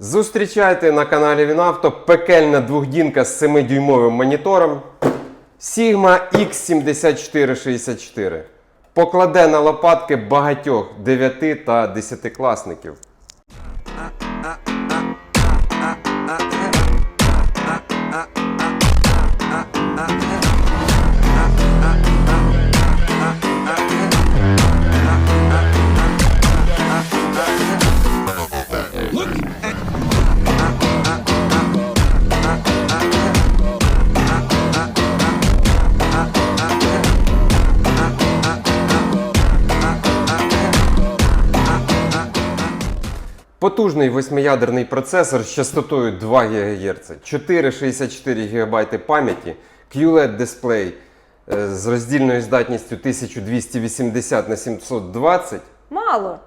Зустрічайте на каналі Вінавто пекельна двохдінка з 7-дюймовим монітором Sigma X7464. Покладе на лопатки багатьох 9 та 10 класників. Потужний восьмиядерний процесор з частотою 2 ГГц, 464 ГБ пам'яті, QLED дисплей е, з роздільною здатністю 1280 на 720, Мало.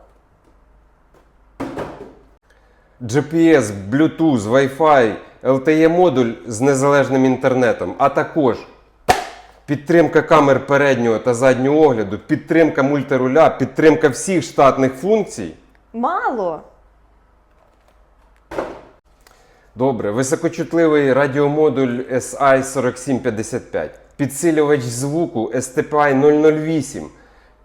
GPS, Bluetooth, Wi-Fi, LTE модуль з незалежним інтернетом, а також підтримка камер переднього та заднього огляду, підтримка мультируля, підтримка всіх штатних функцій. Мало. Добре, високочутливий радіомодуль SI4755, підсилювач звуку STPI 008,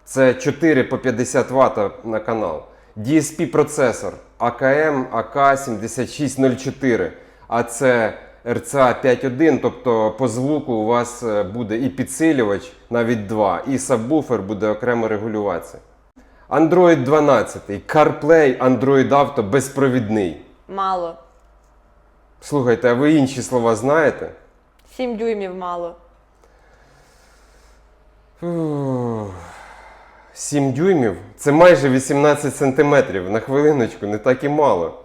це 4 по 50 Вт на канал, DSP процесор AKM AK7604, а це RCA 5.1, тобто по звуку у вас е, буде і підсилювач, навіть два, і сабвуфер буде окремо регулюватися. Android 12, CarPlay, Android Auto безпровідний. Мало. Слухайте, а ви інші слова знаєте? 7 дюймів мало. Фух. 7 дюймів це майже 18 сантиметрів. На хвилиночку, не так і мало.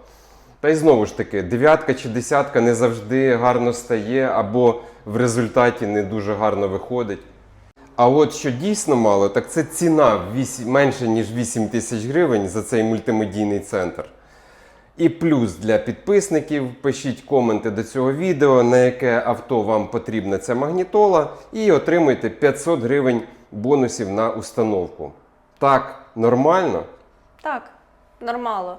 Та й знову ж таки, дев'ятка чи десятка не завжди гарно стає, або в результаті не дуже гарно виходить. А от що дійсно мало, так це ціна в вісім- менше ніж 8 тисяч гривень за цей мультимедійний центр. І плюс для підписників пишіть коменти до цього відео, на яке авто вам потрібна ця магнітола, і отримуйте 500 гривень бонусів на установку. Так, нормально? Так, нормало.